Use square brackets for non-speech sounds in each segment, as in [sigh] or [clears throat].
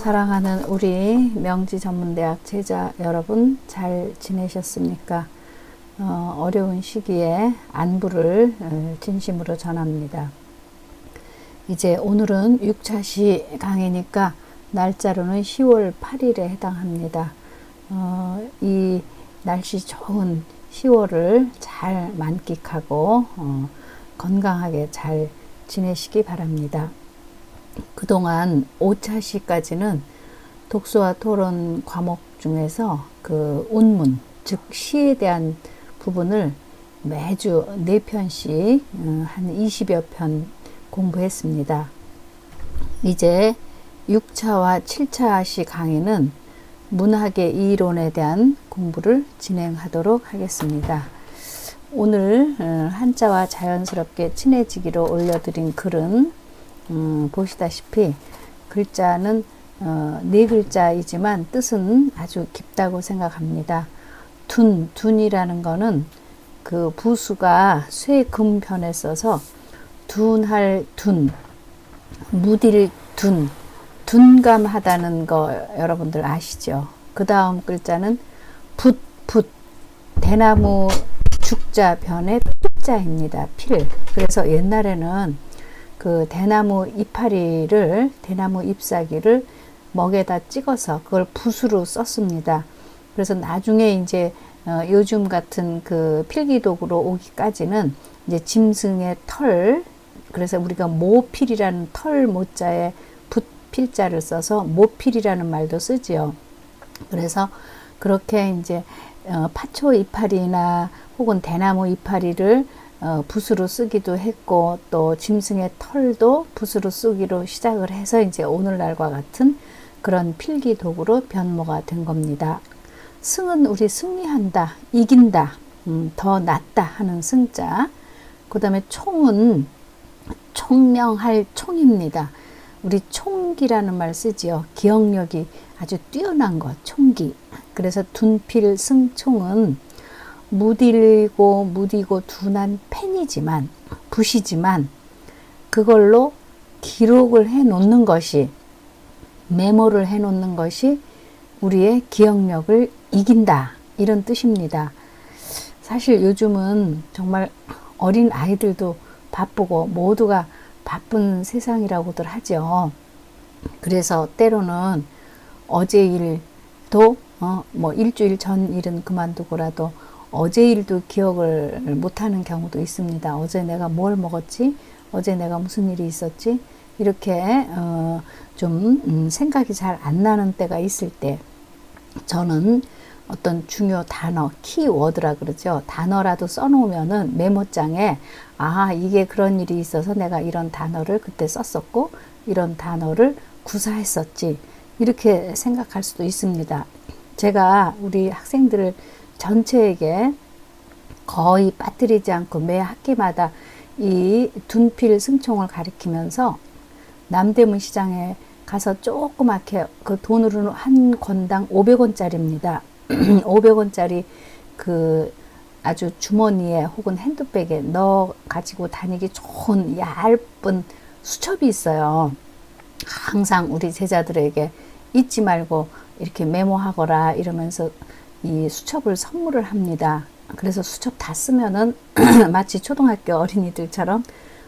사랑하는 우리 명지 전문대학 제자 여러분 잘 지내셨습니까? 어, 어려운 시기에 안부를 어, 진심으로 전합니다. 이제 오늘은 6차시 강의니까 날짜로는 10월 8일에 해당합니다. 어, 이 날씨 좋은 10월을 잘 만끽하고 어, 건강하게 잘 지내시기 바랍니다. 그동안 5차 시까지는 독서와 토론 과목 중에서 그 운문, 즉 시에 대한 부분을 매주 4편씩 어, 한 20여 편 공부했습니다. 이제 6차와 7차 시 강의는 문학의 이론에 대한 공부를 진행하도록 하겠습니다. 오늘 어, 한자와 자연스럽게 친해지기로 올려드린 글은 음, 보시다시피 글자는 어, 네 글자이지만 뜻은 아주 깊다고 생각합니다. 둔, 둔이라는 거는 그 부수가 쇠금편에 써서 둔할 둔, 무딜 둔, 둔감하다는 거 여러분들 아시죠? 그 다음 글자는 붓, 붓, 대나무 죽자 변의 필자입니다. 필. 그래서 옛날에는 그 대나무 이파리를 대나무 잎사귀를 먹에다 찍어서 그걸 붓으로 썼습니다. 그래서 나중에 이제 어, 요즘 같은 그 필기독으로 오기까지는 이제 짐승의 털 그래서 우리가 모필이라는 털 모자에 붓필자를 써서 모필이라는 말도 쓰지요. 그래서 그렇게 이제 어, 파초 이파리나 혹은 대나무 이파리를 어, 붓으로 쓰기도 했고 또 짐승의 털도 붓으로 쓰기로 시작을 해서 이제 오늘날과 같은 그런 필기 도구로 변모가 된 겁니다. 승은 우리 승리한다, 이긴다, 음, 더 낫다 하는 승자. 그 다음에 총은 총명할 총입니다. 우리 총기라는 말 쓰지요. 기억력이 아주 뛰어난 것, 총기. 그래서 둔필 승총은 무딜고 무디고 둔한 펜이지만 붓이지만 그걸로 기록을 해 놓는 것이 메모를 해 놓는 것이 우리의 기억력을 이긴다 이런 뜻입니다. 사실 요즘은 정말 어린 아이들도 바쁘고 모두가 바쁜 세상이라고들 하죠. 그래서 때로는 어제 일도 어, 뭐 일주일 전 일은 그만두고라도 어제 일도 기억을 못하는 경우도 있습니다. 어제 내가 뭘 먹었지? 어제 내가 무슨 일이 있었지? 이렇게 어, 좀 음, 생각이 잘 안 나는 때가 있을 때 저는 어떤 중요 단어, 키워드라 그러죠. 단어라도 써놓으면은 메모장에 아 이게 그런 일이 있어서 내가 이런 단어를 그때 썼었고 이런 단어를 구사했었지 이렇게 생각할 수도 있습니다. 제가 우리 학생들을 전체에게 거의 빠뜨리지 않고 매 학기마다 이 둔필 승총을 가리키면서 남대문 시장에 가서 조그맣게 그 돈으로는 한 권당 500원짜리입니다. 500원짜리 [clears throat] 그 아주 주머니에 혹은 핸드백에 넣어 가지고 다니기 좋은 얇은 수첩이 있어요. 항상 우리 제자들에게 잊지 말고 이렇게 메모하거라 이러면서 이 수첩을 선물을 합니다. 그래서 수첩 다 쓰면은 [clears throat] 마치 초등학교 어린이들처럼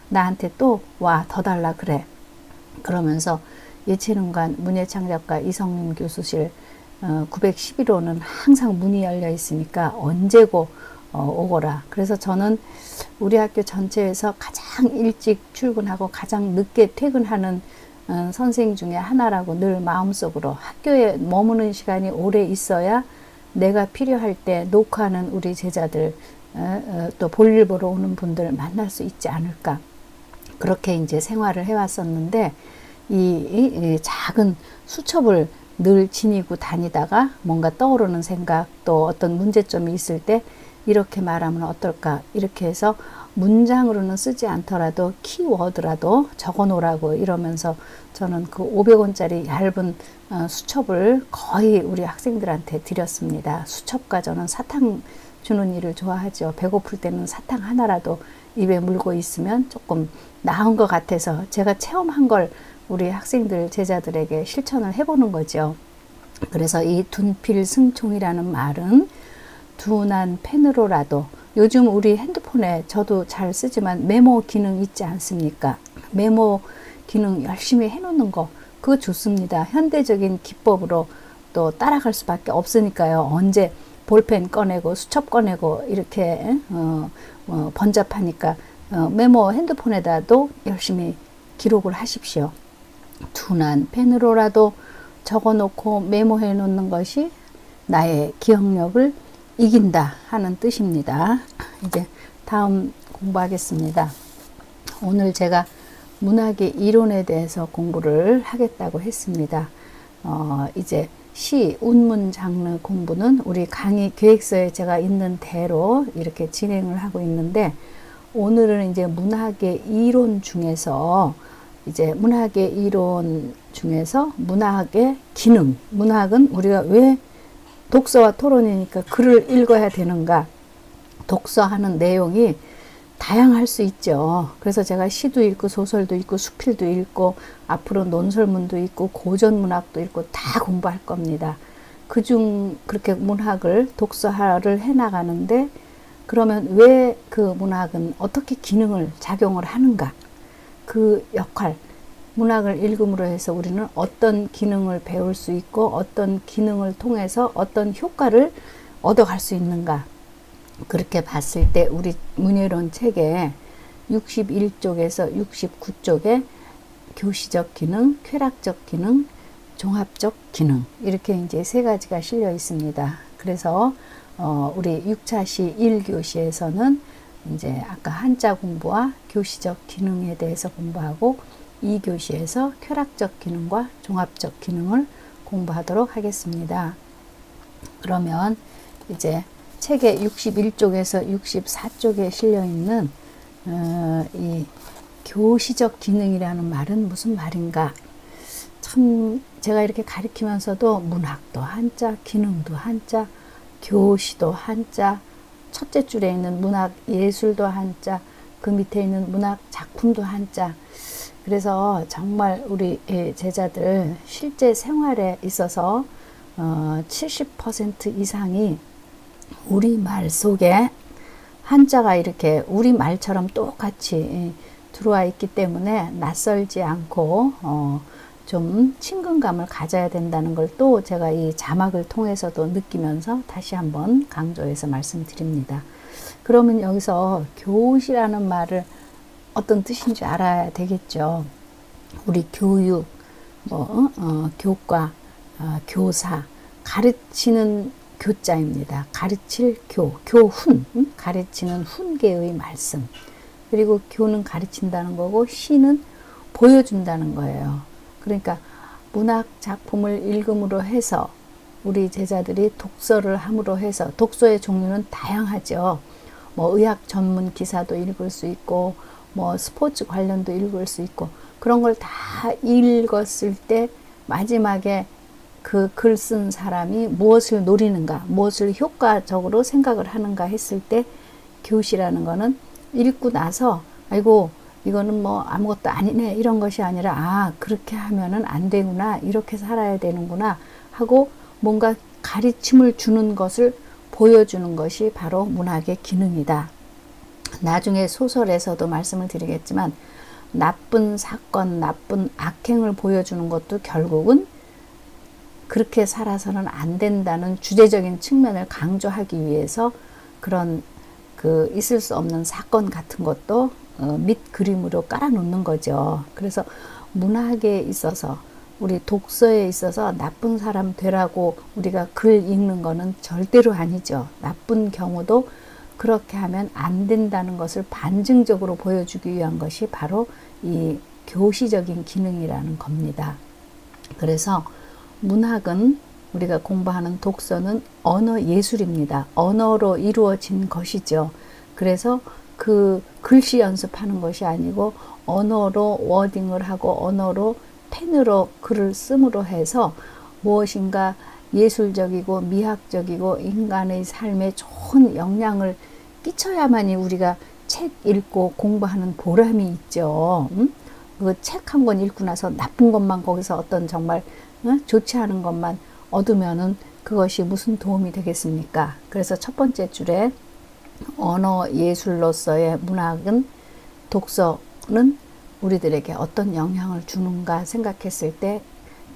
나한테 또 와 더 달라 그래. 그러면서 예체능관 문예창작가 이성림 교수실 어, 911호는 항상 문이 열려 있으니까 언제고 어, 오거라. 그래서 저는 우리 학교 전체에서 가장 일찍 출근하고 가장 늦게 퇴근하는 어, 선생 중에 하나라고 늘 마음속으로 학교에 머무는 시간이 오래 있어야 내가 필요할 때 녹화하는 우리 제자들 어, 어, 또 볼일 보러 오는 분들 만날 수 있지 않을까. 그렇게 이제 생활을 해왔었는데 이, 작은 수첩을 늘 지니고 다니다가 뭔가 떠오르는 생각 또 어떤 문제점이 있을 때 이렇게 말하면 어떨까? 이렇게 해서 문장으로는 쓰지 않더라도 키워드라도 적어 놓으라고 이러면서 저는 그 500원짜리 얇은 어, 수첩을 거의 우리 학생들한테 드렸습니다. 수첩과 저는 사탕 주는 일을 좋아하죠. 배고플 때는 사탕 하나라도 입에 물고 있으면 조금 나은 것 같아서 제가 체험한 걸 우리 학생들, 제자들에게 실천을 해보는 거죠. 그래서 이 둔필 승총이라는 말은 둔한 펜으로라도 요즘 우리 핸드폰에 저도 잘 쓰지만 메모 기능 있지 않습니까? 메모 기능 열심히 해놓는 거 그거 좋습니다. 현대적인 기법으로 또 따라갈 수밖에 없으니까요. 언제 볼펜 꺼내고 수첩 꺼내고 이렇게 어, 어, 번잡하니까 어, 메모 핸드폰에다도 열심히 기록을 하십시오. 둔한 펜으로라도 적어놓고 메모해 놓는 것이 나의 기억력을 이긴다 하는 뜻입니다. 이제 다음 공부하겠습니다. 오늘 제가 문학의 이론에 대해서 공부를 하겠다고 했습니다. 어, 이제 시, 운문 장르 공부는 우리 강의 계획서에 제가 있는 대로 이렇게 진행을 하고 있는데 오늘은 이제 문학의 이론 중에서 이제 문학의 이론 중에서 문학의 기능, 문학은 우리가 왜 독서와 토론이니까 글을 읽어야 되는가, 독서하는 내용이 다양할 수 있죠. 그래서 제가 시도 읽고 소설도 읽고 수필도 읽고 앞으로 논설문도 읽고 고전 문학도 읽고 다 공부할 겁니다. 그중 그렇게 문학을 독서를 해 나가는데 그러면 왜 그 문학은 어떻게 기능을 작용을 하는가? 그 역할, 문학을 읽음으로 해서 우리는 어떤 기능을 배울 수 있고 어떤 기능을 통해서 어떤 효과를 얻어갈 수 있는가? 그렇게 봤을 때 우리 문예론 책에 61쪽에서 69쪽에 교시적 기능, 쾌락적 기능, 종합적 기능 이렇게 이제 세 가지가 실려 있습니다. 그래서 어 우리 6차 시 1교시에서는 이제 아까 한자 공부와 교시적 기능에 대해서 공부하고 2교시에서 쾌락적 기능과 종합적 기능을 공부하도록 하겠습니다. 그러면 이제 책의 61쪽에서 64쪽에 실려 있는 어, 이 교시적 기능이라는 말은 무슨 말인가? 참 제가 이렇게 가리키면서도 문학도 한자, 기능도 한자, 교시도 한자, 첫째 줄에 있는 문학 예술도 한자, 그 밑에 있는 문학 작품도 한자. 그래서 정말 우리 제자들 실제 생활에 있어서 어, 70% 이상이 우리 말 속에 한자가 이렇게 우리 말처럼 똑같이 들어와 있기 때문에 낯설지 않고 어, 좀 친근감을 가져야 된다는 걸 또 제가 이 자막을 통해서도 느끼면서 다시 한번 강조해서 말씀드립니다. 그러면 여기서 교시라는 말을 어떤 뜻인지 알아야 되겠죠. 우리 교육, 뭐 어, 교과, 어, 교사, 가르치는 교자입니다. 가르칠 교, 교훈, 가르치는 훈계의 말씀. 그리고 교는 가르친다는 거고 시는 보여준다는 거예요. 그러니까 문학 작품을 읽음으로 해서 우리 제자들이 독서를 함으로 해서 독서의 종류는 다양하죠. 뭐 의학 전문 기사도 읽을 수 있고 뭐 스포츠 관련도 읽을 수 있고 그런 걸 다 읽었을 때 마지막에 그 글 쓴 사람이 무엇을 노리는가, 무엇을 효과적으로 생각을 하는가 했을 때 교시라는 거는 읽고 나서 아이고 이거는 뭐 아무것도 아니네 이런 것이 아니라 아 그렇게 하면은 안 되구나 이렇게 살아야 되는구나 하고 뭔가 가르침을 주는 것을 보여주는 것이 바로 문학의 기능이다. 나중에 소설에서도 말씀을 드리겠지만 나쁜 사건, 나쁜 악행을 보여주는 것도 결국은 그렇게 살아서는 안 된다는 주제적인 측면을 강조하기 위해서 그런 그 있을 수 없는 사건 같은 것도 어, 밑 그림으로 깔아놓는 거죠. 그래서 문학에 있어서 우리 독서에 있어서 나쁜 사람 되라고 우리가 글 읽는 거는 절대로 아니죠. 나쁜 경우도 그렇게 하면 안 된다는 것을 반증적으로 보여주기 위한 것이 바로 이 교시적인 기능이라는 겁니다. 그래서 문학은 우리가 공부하는 독서는 언어 예술입니다. 언어로 이루어진 것이죠. 그래서 그 글씨 연습하는 것이 아니고 언어로 워딩을 하고 언어로 펜으로 글을 씀으로 해서 무엇인가 예술적이고 미학적이고 인간의 삶에 좋은 영향을 끼쳐야만이 우리가 책 읽고 공부하는 보람이 있죠. 음? 그책 한 권 읽고 나서 나쁜 것만 거기서 어떤 정말 어? 좋지 않은 것만 얻으면은 그것이 무슨 도움이 되겠습니까? 그래서 첫 번째 줄에 언어 예술로서의 문학은 독서는 우리들에게 어떤 영향을 주는가 생각했을 때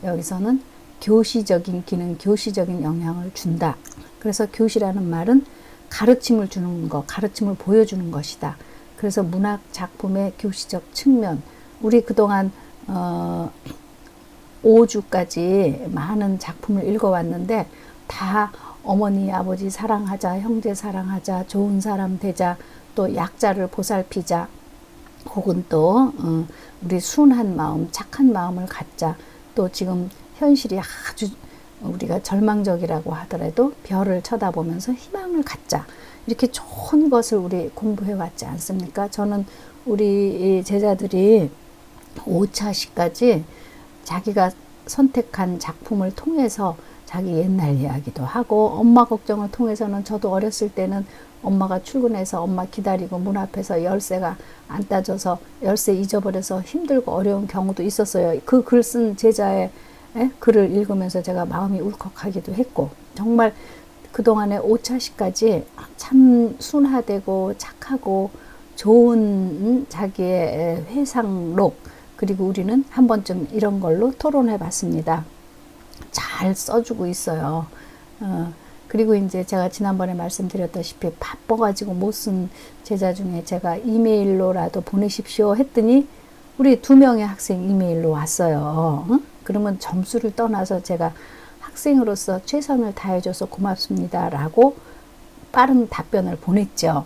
여기서는 교시적인 기능, 교시적인 영향을 준다. 그래서 교시라는 말은 가르침을 주는 것, 가르침을 보여주는 것이다. 그래서 문학 작품의 교시적 측면, 우리 그동안 어, 5주까지 많은 작품을 읽어왔는데 다 어머니, 아버지 사랑하자, 형제 사랑하자, 좋은 사람 되자, 또 약자를 보살피자, 혹은 또 어, 우리 순한 마음, 착한 마음을 갖자. 또 지금 현실이 아주 우리가 절망적이라고 하더라도 별을 쳐다보면서 희망을 갖자. 이렇게 좋은 것을 우리 공부해 왔지 않습니까? 저는 우리 제자들이 5차시까지 자기가 선택한 작품을 통해서 자기 옛날 이야기도 하고 엄마 걱정을 통해서는 저도 어렸을 때는 엄마가 출근해서 엄마 기다리고 문 앞에서 열쇠가 안 따져서 열쇠 잊어버려서 힘들고 어려운 경우도 있었어요. 그 글 쓴 제자의 에? 글을 읽으면서 제가 마음이 울컥하기도 했고 정말 그동안에 5차시까지 참 순화되고 착하고 좋은 자기의 회상록 그리고 우리는 한 번쯤 이런 걸로 토론해 봤습니다. 잘 써주고 있어요. 어, 그리고 이제 제가 지난번에 말씀드렸다시피 바빠가지고 못 쓴 제자 중에 제가 이메일로라도 보내십시오 했더니 우리 두 명의 학생 이메일로 왔어요. 응? 그러면 점수를 떠나서 제가 학생으로서 최선을 다해줘서 고맙습니다 라고 빠른 답변을 보냈죠.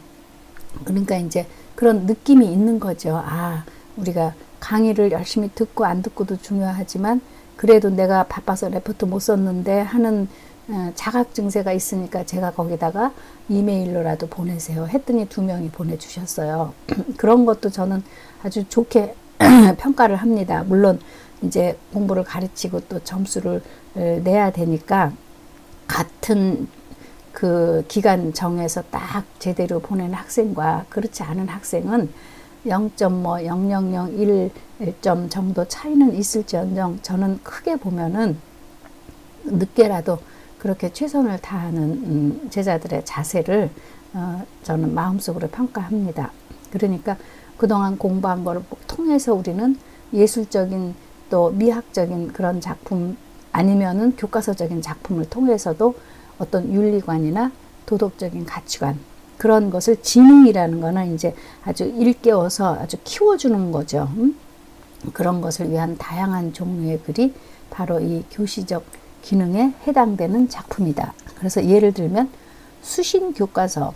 그러니까 이제 그런 느낌이 있는 거죠. 아, 우리가 강의를 열심히 듣고 안 듣고도 중요하지만 그래도 내가 바빠서 레포트 못 썼는데 하는 어, 자각 증세가 있으니까 제가 거기다가 이메일로라도 보내세요 했더니 두 명이 보내주셨어요. [clears throat] 그런 것도 저는 아주 좋게 [clears throat] 평가를 합니다. 물론 이제 공부를 가르치고 또 점수를 내야 되니까 같은 그 기간 정해서 딱 제대로 보낸 학생과 그렇지 않은 학생은 0.뭐 0001점 정도 차이는 있을지언정 저는 크게 보면은 늦게라도 그렇게 최선을 다하는 음, 제자들의 자세를 어, 저는 마음속으로 평가합니다. 그러니까 그동안 공부한 것을 통해서 우리는 예술적인 또 미학적인 그런 작품 아니면은 교과서적인 작품을 통해서도 어떤 윤리관이나 도덕적인 가치관 그런 것을 지능이라는 거는 이제 아주 일깨워서 아주 키워주는 거죠. 음? 그런 것을 위한 다양한 종류의 글이 바로 이 교시적 기능에 해당되는 작품이다. 그래서 예를 들면 수신 교과서.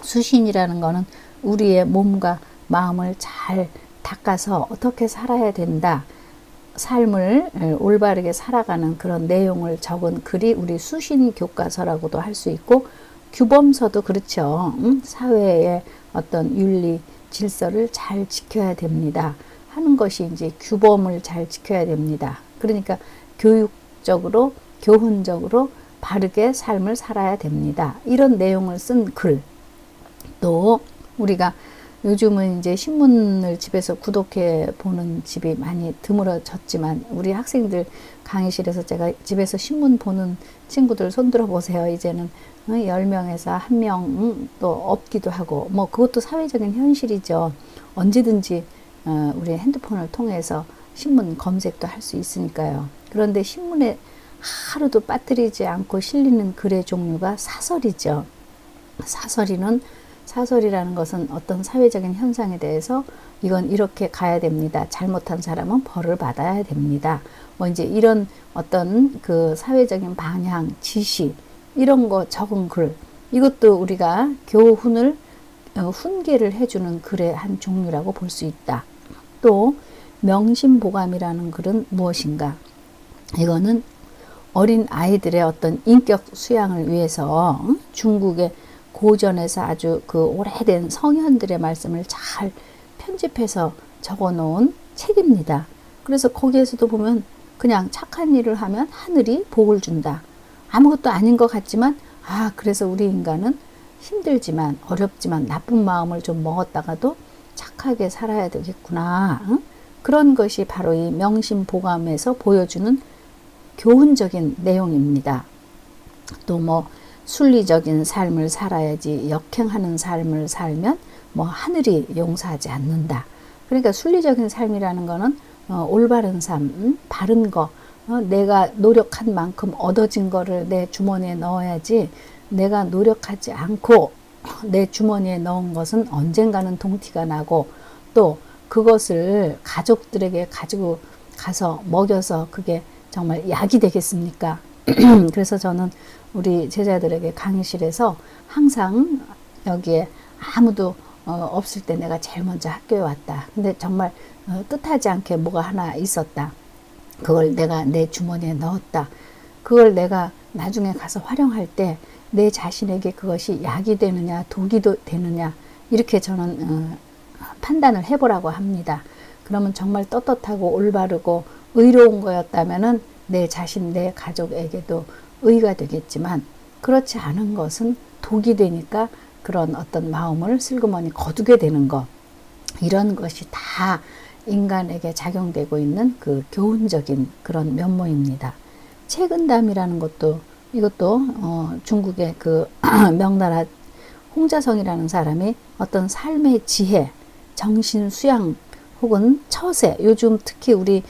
수신이라는 거는 우리의 몸과 마음을 잘 닦아서 어떻게 살아야 된다. 삶을 올바르게 살아가는 그런 내용을 적은 글이 우리 수신 교과서라고도 할 수 있고 규범서도 그렇죠. 음? 사회의 어떤 윤리 질서를 잘 지켜야 됩니다. 하는 것이 이제 규범을 잘 지켜야 됩니다. 그러니까 교육적으로 교훈적으로 바르게 삶을 살아야 됩니다. 이런 내용을 쓴 글. 또 우리가 요즘은 이제 신문을 집에서 구독해 보는 집이 많이 드물어졌지만 우리 학생들 강의실에서 제가 집에서 신문 보는 친구들 손들어 보세요. 이제는 10명에서 1명 또 없기도 하고 뭐 그것도 사회적인 현실이죠. 언제든지 어, 우리 핸드폰을 통해서 신문 검색도 할 수 있으니까요. 그런데 신문에 하루도 빠뜨리지 않고 실리는 글의 종류가 사설이죠. 사설이는 사설이라는 것은 어떤 사회적인 현상에 대해서 이건 이렇게 가야 됩니다. 잘못한 사람은 벌을 받아야 됩니다. 뭐 이제 이런 어떤 그 사회적인 방향, 지시 이런 거 적은 글 이것도 우리가 교훈을 어, 훈계를 해주는 글의 한 종류라고 볼 수 있다. 또 명심보감이라는 글은 무엇인가? 이거는 어린 아이들의 어떤 인격 수양을 위해서 중국의 고전에서 아주 그 오래된 성현들의 말씀을 잘 편집해서 적어 놓은 책입니다. 그래서 거기에서도 보면 그냥 착한 일을 하면 하늘이 복을 준다. 아무것도 아닌 것 같지만, 아, 그래서 우리 인간은 힘들지만, 어렵지만, 나쁜 마음을 좀 먹었다가도 착하게 살아야 되겠구나. 응? 그런 것이 바로 이 명심보감에서 보여주는 교훈적인 내용입니다. 또 뭐 순리적인 삶을 살아야지 역행하는 삶을 살면 뭐 하늘이 용서하지 않는다. 그러니까 순리적인 삶이라는 거는 어, 올바른 삶, 음? 바른 거, 어, 내가 노력한 만큼 얻어진 거를 내 주머니에 넣어야지 내가 노력하지 않고 내 주머니에 넣은 것은 언젠가는 동티가 나고 또 그것을 가족들에게 가지고 가서 먹여서 그게 정말 약이 되겠습니까? [clears throat] 그래서 저는 우리 제자들에게 강의실에서 항상 여기에 아무도 어, 없을 때 내가 제일 먼저 학교에 왔다. 근데 정말 어, 뜻하지 않게 뭐가 하나 있었다. 그걸 내가 내 주머니에 넣었다. 그걸 내가 나중에 가서 활용할 때 내 자신에게 그것이 약이 되느냐 독이 되느냐 이렇게 저는 어, 판단을 해보라고 합니다. 그러면 정말 떳떳하고 올바르고 의로운 거였다면은 내 자신, 내 가족에게도 의가 되겠지만 그렇지 않은 것은 독이 되니까 그런 어떤 마음을 슬그머니 거두게 되는 것. 이런 것이 다 인간에게 작용되고 있는 그 교훈적인 그런 면모입니다. 채근담이라는 것도 이것도 어 중국의 그 [clears throat] 명나라 홍자성이라는 사람이 어떤 삶의 지혜, 정신 수양 혹은 처세, 요즘 특히 우리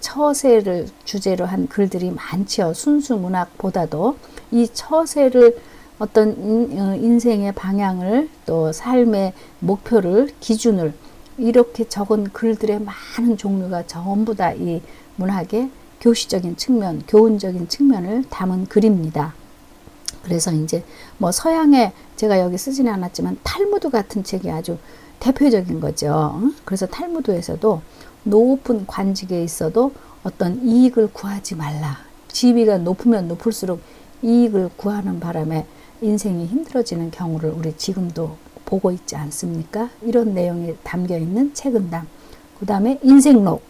처세를 주제로 한 글들이 많지요. 순수 문학보다도 이 처세를 어떤 어, 인생의 방향을 또 삶의 목표를 기준을 이렇게 적은 글들의 많은 종류가 전부 다 이 문학의 교시적인 측면, 교훈적인 측면을 담은 글입니다. 그래서 이제 뭐 서양의 제가 여기 쓰지는 않았지만 탈무드 같은 책이 아주 대표적인 거죠. 그래서 탈무드에서도 높은 관직에 있어도 어떤 이익을 구하지 말라. 지위가 높으면 높을수록 이익을 구하는 바람에 인생이 힘들어지는 경우를 우리 지금도 보고 있지 않습니까? 이런 내용이 담겨 있는 책은담. 그 다음에 인생록.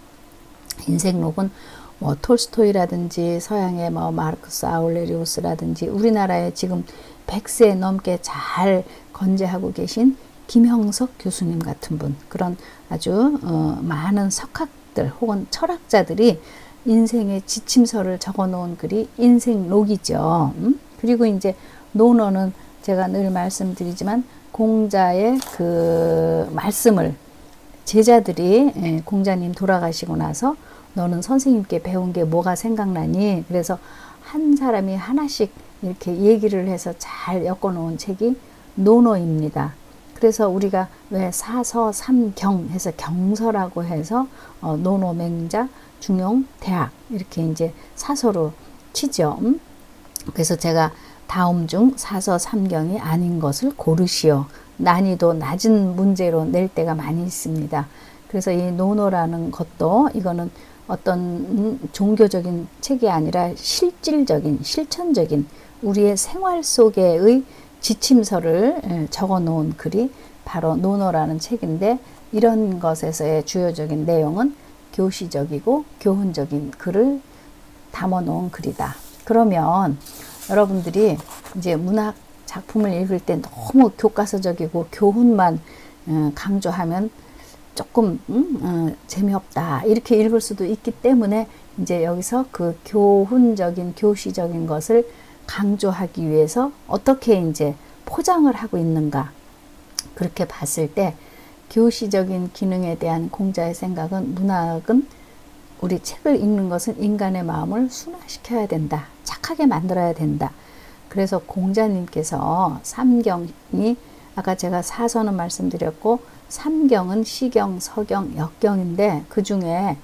인생록은 뭐 톨스토이라든지 서양의 뭐 마르크스 아울레리우스라든지 우리나라에 지금 100세 넘게 잘 건재하고 계신 김형석 교수님 같은 분 그런 아주 어, 많은 석학들 혹은 철학자들이 인생의 지침서를 적어 놓은 글이 인생록이죠. 음? 그리고 이제 논어는 제가 늘 말씀드리지만 공자의 그 말씀을 제자들이 예, 공자님 돌아가시고 나서 너는 선생님께 배운 게 뭐가 생각나니? 그래서 한 사람이 하나씩 이렇게 얘기를 해서 잘 엮어 놓은 책이 논어입니다. 그래서 우리가 왜 사서 삼경 해서 경서라고 해서 어, 논어맹자 중용 대학 이렇게 이제 사서로 치죠. 음? 그래서 제가 다음 중 사서 삼경이 아닌 것을 고르시오. 난이도 낮은 문제로 낼 때가 많이 있습니다. 그래서 이 논어라는 것도 이거는 어떤 음, 종교적인 책이 아니라 실질적인 실천적인 우리의 생활 속에의 지침서를 예, 적어 놓은 글이 바로 논어라는 책인데 이런 것에서의 주요적인 내용은 교시적이고 교훈적인 글을 담아 놓은 글이다. 그러면 여러분들이 이제 문학 작품을 읽을 때 너무 교과서적이고 교훈만 어, 강조하면 조금 음, 어, 재미없다 이렇게 읽을 수도 있기 때문에 이제 여기서 그 교훈적인 교시적인 것을 강조하기 위해서 어떻게 이제 포장을 하고 있는가 그렇게 봤을 때 교시적인 기능에 대한 공자의 생각은 문학은 우리 책을 읽는 것은 인간의 마음을 순화시켜야 된다. 착하게 만들어야 된다. 그래서 공자님께서 삼경이 아까 제가 사서는 말씀드렸고 삼경은 시경, 서경, 역경인데 그 중에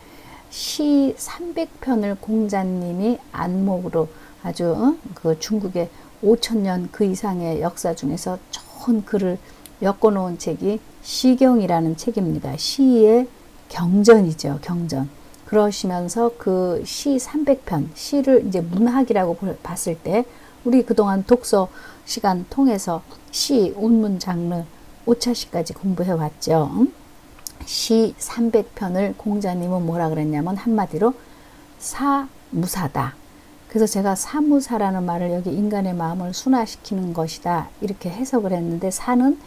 시 300편을 공자님이 안목으로 아주 그 중국의 5천년 그 이상의 역사 중에서 좋은 글을 엮어놓은 책이 시경이라는 책입니다. 시의 경전이죠. 경전. 그러시면서 그 시 300편, 시를 이제 문학이라고 봤을 때 우리 그동안 독서 시간 통해서 시, 운문 장르, 오차시까지 공부해 왔죠. 시 300편을 공자님은 뭐라 그랬냐면 한마디로 사무사다. 그래서 제가 사무사라는 말을 여기 인간의 마음을 순화시키는 것이다. 이렇게 해석을 했는데 사는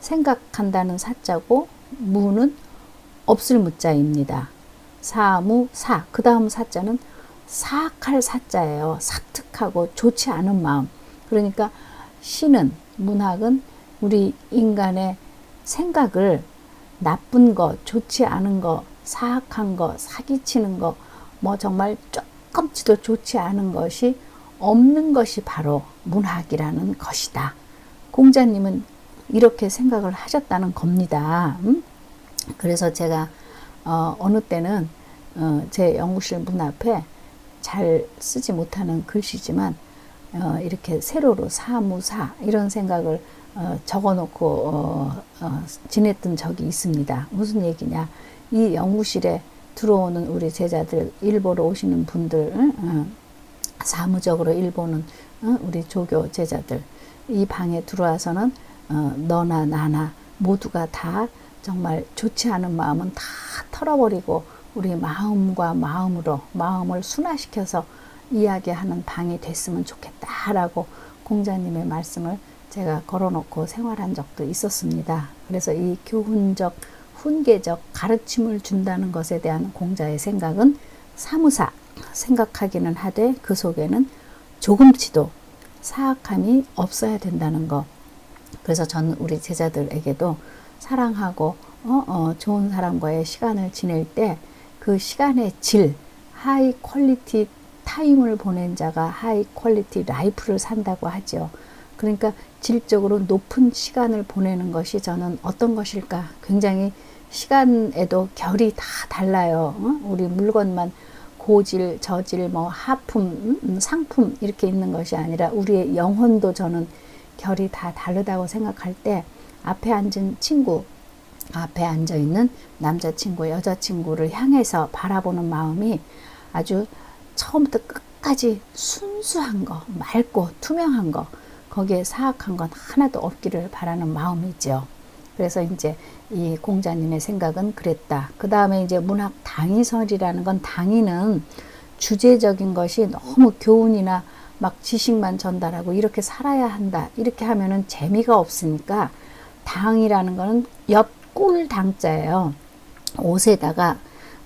생각한다는 사자고 무는 없을 무자입니다. 사무사 그 다음 사자는 사악할 사자예요. 사특하고 좋지 않은 마음. 그러니까 시는 문학은 우리 인간의 생각을 나쁜 거, 좋지 않은 거, 사악한 거, 사기치는 거, 뭐 정말 조금치도 좋지 않은 것이 없는 것이 바로 문학이라는 것이다. 공자님은 이렇게 생각을 하셨다는 겁니다. 음? 그래서 제가 어, 어느 때는 어, 제 연구실 문 앞에 잘 쓰지 못하는 글씨지만 어, 이렇게 세로로 사무사 이런 생각을 어, 적어놓고 어, 어, 지냈던 적이 있습니다. 무슨 얘기냐? 이 연구실에 들어오는 우리 제자들, 일보러 오시는 분들, 어, 사무적으로 어, 우리 조교 제자들, 이 방에 들어와서는 어, 너나 나나 모두가 다 정말 좋지 않은 마음은 다 털어버리고 우리 마음과 마음으로 마음을 순화시켜서 이야기하는 방이 됐으면 좋겠다라고 공자님의 말씀을 제가 걸어놓고 생활한 적도 있었습니다. 그래서 이 교훈적, 훈계적 가르침을 준다는 것에 대한 공자의 생각은 사무사 생각하기는 하되 그 속에는 조금치도 사악함이 없어야 된다는 것. 그래서 저는 우리 제자들에게도 사랑하고 어, 어, 좋은 사람과의 시간을 지낼 때 그 시간의 질, 하이 퀄리티 타임을 보낸 자가 하이 퀄리티 라이프를 산다고 하죠. 그러니까 질적으로 높은 시간을 보내는 것이 저는 어떤 것일까? 굉장히 시간에도 결이 다 달라요. 어? 우리 물건만 고질, 저질, 뭐 하품, 음, 상품 이렇게 있는 것이 아니라 우리의 영혼도 저는 결이 다 다르다고 생각할 때 앞에 앉은 친구, 앞에 앉아 있는 남자친구, 여자친구를 향해서 바라보는 마음이 아주 처음부터 끝까지 순수한 거, 맑고 투명한 거, 거기에 사악한 건 하나도 없기를 바라는 마음이죠. 그래서 이제 이 공자님의 생각은 그랬다. 그 다음에 이제 문학 당위설이라는 건 당위는 주제적인 것이 너무 교훈이나 막 지식만 전달하고 이렇게 살아야 한다. 이렇게 하면은 재미가 없으니까 당이라는 거는 옆꿀 당자예요. 옷에다가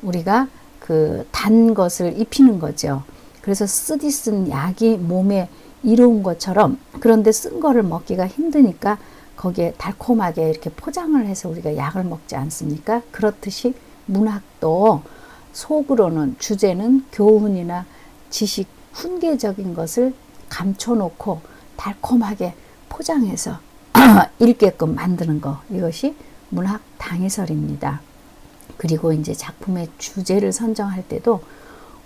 우리가 그 단 것을 입히는 거죠. 그래서 쓰디 쓴 약이 몸에 이로운 것처럼 그런데 쓴 거를 먹기가 힘드니까 거기에 달콤하게 이렇게 포장을 해서 우리가 약을 먹지 않습니까? 그렇듯이 문학도 속으로는 주제는 교훈이나 지식, 훈계적인 것을 감춰놓고 달콤하게 포장해서 [clears throat] 읽게끔 만드는 거 이것이 문학 당해설입니다. 그리고 이제 작품의 주제를 선정할 때도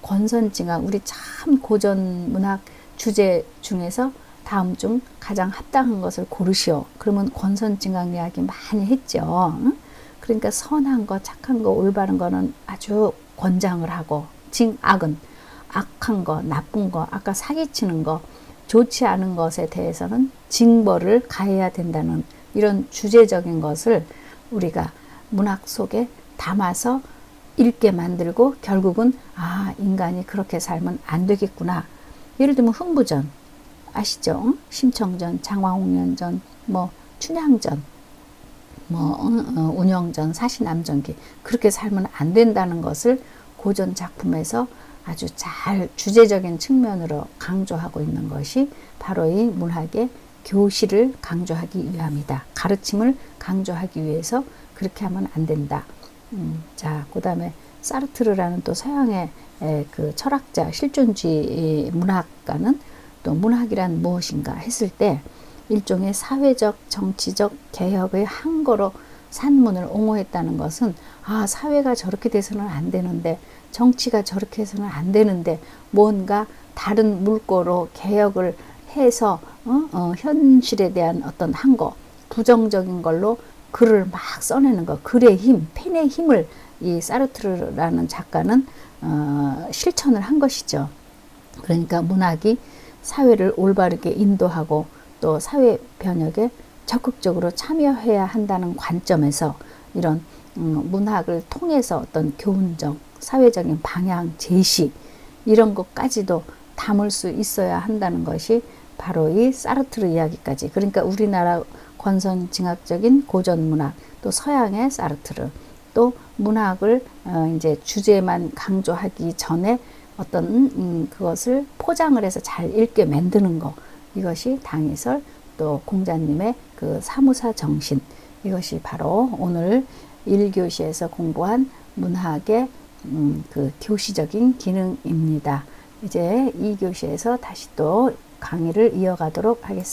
권선징악 우리 참 고전 문학 주제 중에서 다음 중 가장 합당한 것을 고르시오. 그러면 권선징악 이야기 많이 했죠. 그러니까 선한 거, 착한 거, 올바른 거는 아주 권장을 하고 징악은 악한 거, 나쁜 거, 아까 사기치는 거, 좋지 않은 것에 대해서는 징벌을 가해야 된다는 이런 주제적인 것을 우리가 문학 속에 담아서 읽게 만들고 결국은 아 인간이 그렇게 살면 안 되겠구나 예를 들면 흥부전 아시죠? 심청전, 장화홍련전, 뭐 춘향전, 뭐 어, 운영전, 사시남전기 그렇게 살면 안 된다는 것을 고전 작품에서 아주 잘 주제적인 측면으로 강조하고 있는 것이 바로 이 문학의 교실을 강조하기 위함이다. 가르침을 강조하기 위해서 그렇게 하면 안 된다. 음, 자, 그 다음에 사르트르라는 또 서양의 그 철학자, 실존주의 문학가는 또 문학이란 무엇인가 했을 때 일종의 사회적, 정치적 개혁의 항거로 산문을 옹호했다는 것은 아, 사회가 저렇게 돼서는 안 되는데 정치가 저렇게 해서는 안 되는데 뭔가 다른 물꼬로 개혁을 해서 어? 어, 현실에 대한 어떤 항거, 부정적인 걸로 글을 막 써내는 것, 글의 힘, 펜의 힘을 이 사르트르라는 작가는 어, 실천을 한 것이죠. 그러니까 문학이 사회를 올바르게 인도하고 또 사회 변혁에 적극적으로 참여해야 한다는 관점에서 이런 음, 문학을 통해서 어떤 교훈적, 사회적인 방향 제시 이런 것까지도 담을 수 있어야 한다는 것이 바로 이 사르트르 이야기까지 그러니까 우리나라 권선징악적인 고전 문학 또 서양의 사르트르 또 문학을 어, 이제 주제만 강조하기 전에 어떤 음, 그것을 포장을 해서 잘 읽게 만드는 거 이것이 당이설 또 공자님의 그 사무사 정신 이것이 바로 오늘 1교시에서 공부한 문학의 음, 그 교시적인 기능입니다. 이제 2교시에서 다시 또 강의를 이어가도록 하겠습니다.